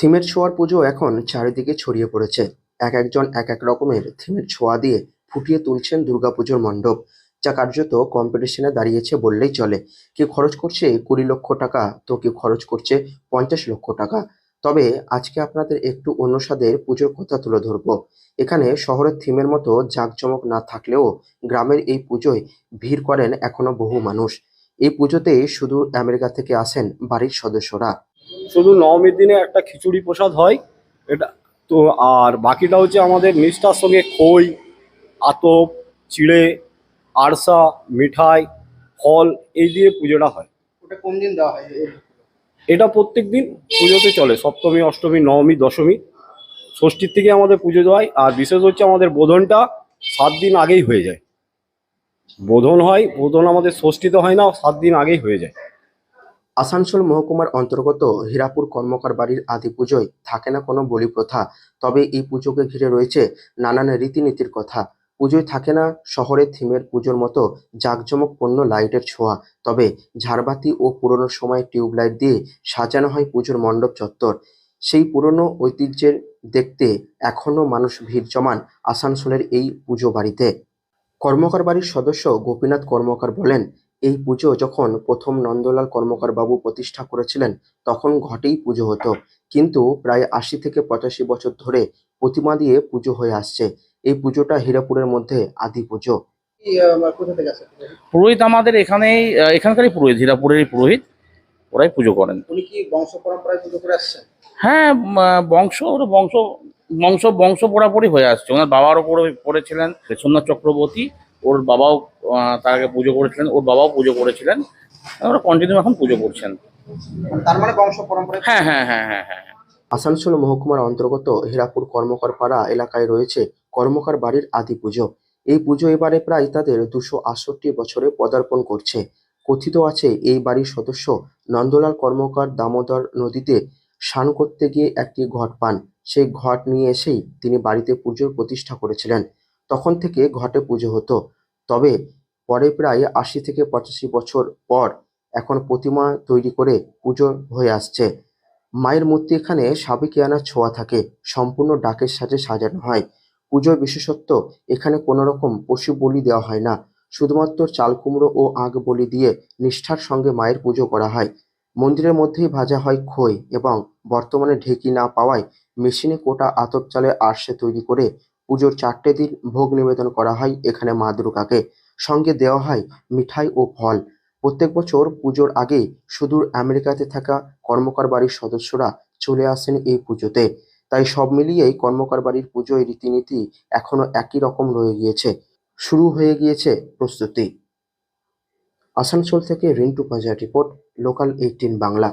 থিমের ছোঁয়ার পুজো এখন চারিদিকে ছড়িয়ে পড়েছে। এক একজন এক এক রকমের থিমের ছোঁয়া দিয়ে ফুটিয়ে তুলছেন দুর্গাপুজোর মণ্ডপ, যা কার্যত কম্পিটিশনে দাঁড়িয়েছে বললেই চলে। কেউ খরচ করছে কুড়ি লক্ষ টাকা, তো কেউ খরচ করছে পঞ্চাশ লক্ষ টাকা। তবে আজকে আপনাদের একটু অন্য স্বাদের পুজোর কথা তুলে ধরবো। এখানে শহরের থিমের মতো জাঁকজমক না থাকলেও গ্রামের এই পুজোয় ভিড় করেন এখনও বহু মানুষ। এই পুজোতে শুধু আমেরিকা থেকে আসেন বাড়ির সদস্যরা। শুধু নবমীর দিনে একটা খিচুড়ি প্রসাদ হয় এটা তো আর বাকিটা হচ্ছে আমাদের নিষ্ঠার সঙ্গে খই আতপ চিড়ে আরসা মিঠাই ফল এই দিয়ে পুজোটা হয়। ওটা কোন দিন দেওয়া হয়? এটা প্রত্যেক দিন পুজোতে চলে সপ্তমী অষ্টমী নবমী দশমী। ষষ্ঠীর থেকে আমাদের পুজো দেওয়া হয় আর বিশেষ হচ্ছে আমাদের বোধনটা সাত দিন আগেই হয়ে যায়। বোধন হয় বোধন আমাদের ষষ্ঠীতে হয় না সাত দিন আগেই হয়ে যায়। আসানসোল মহকুমার অন্তর্গত হীরাপুর কর্মকার বাড়ির আদি পুজোয় থাকে না কোনো বলি প্রথা, তবে এই পুজোকে ঘিরে রয়েছে নানান রীতিনীতির কথা। পুজোয় থাকে না শহরের থিমের পুজোর মতো জাঁকজমকপূর্ণ লাইটের ছোঁয়া, তবে ঝাড়বাতি ও পুরনো সময় টিউবলাইট দিয়ে সাজানো হয় পুজোর মণ্ডপ চত্বর। সেই পুরনো ঐতিহ্যের দেখতে এখনও মানুষ ভিড় জমান আসানসোলের এই পুজো বাড়িতে কর্মকার বাড়ির সদস্য গোপীনাথ কর্মকার বলেন এই পুজো যখন প্রথম নন্দলাল কর্মকার বাবু প্রতিষ্ঠা করেছিলেন তখন ঘটেই পুজো হতো। কিন্তু প্রায় আশি থেকে পঁচাশি বছর ধরে প্রতিমা দিয়ে পুজো হয়ে আসছে। এই পুজোটা হীরাপুরের মধ্যে আদি পুজো। পুরোহিত? আমাদের এখানেই এখানকারই পুরোহিত হীরাপুরেরই পুরোহিত। ওরাই পুজো করেন। উনি কি বংশ পরম্পরায় পুজো করে আসছেন? হ্যাঁ বংশ ওর বংশ বংশ বংশ পড়াপড়ি হয়ে আসছে। ওনার বাবারও পড়ে পড়েছিলেন সোমনাথ চক্রবর্তী। ওর বাবাও আহ, তার আগে পুজো করেছিলেন ওর বাবাও পুজো করেছিলেন ওরা কন্টিনিউ এখন পুজো করছেন। তার মানে বংশ পরম্পরায় হ্যাঁ হ্যাঁ হ্যাঁ হ্যাঁ হ্যাঁ আসানসোল মহকুমার অন্তর্গত হীরাপুর কর্মকার পাড়া এলাকায় রয়েছে কর্মকার বাড়ির আদি পুজো। এই পুজো এবারে প্রায় তাদের দুশো আটষট্টি বছরে পদার্পণ করছে। কথিত আছে এই বাড়ির সদস্য নন্দলাল কর্মকার দামোদর নদীতে স্নান করতে গিয়ে একটি ঘট পান। সেই ঘট নিয়ে এসেই তিনি বাড়িতে পুজোর প্রতিষ্ঠা করেছিলেন। তখন থেকে ঘটে পুজো হতো। তবে পরে প্রায় আশি থেকে পঁচাশি বছর পর এখন প্রতিমা তৈরি করে পুজো হয়ে আসছে। মায়ের মূর্তি এখানে সাবেকিয়ানা ছোঁয়া থাকে, সম্পূর্ণ ডাকের সাজে সাজানো হয়। পুজোর বিশেষত্ব, এখানে কোনো রকম পশু বলি দেওয়া হয় না। শুধুমাত্র চাল কুমড়ো ও আগ বলি দিয়ে নিষ্ঠার সঙ্গে মায়ের পুজো করা হয়। মন্দিরের মধ্যেই ভাজা হয় খই এবং বর্তমানে ঢেকি না পাওয়ায় মেশিনে কোটা আতপ চালে আরশে তৈরি করে পুজোর চারটে দিন ভোগ নিবেদন করা হয় এখানে মা দুর্গাকে। সঙ্গে দেওয়া হয় মিঠাই ও ফল। প্রত্যেক বছর পুজোর আগেই সুদূর আমেরিকাতে থাকা কর্মকার বাড়ির সদস্যরা চলে আসেন এই পুজোতে। তাই সব মিলিয়েই কর্মকার বাড়ির পুজোয় রীতিনীতি এখনও একই রকম রয়ে গিয়েছে। শুরু হয়ে গিয়েছে প্রস্তুতি। আসানসোল থেকে Rintu Panja report, local eighteen Bangla.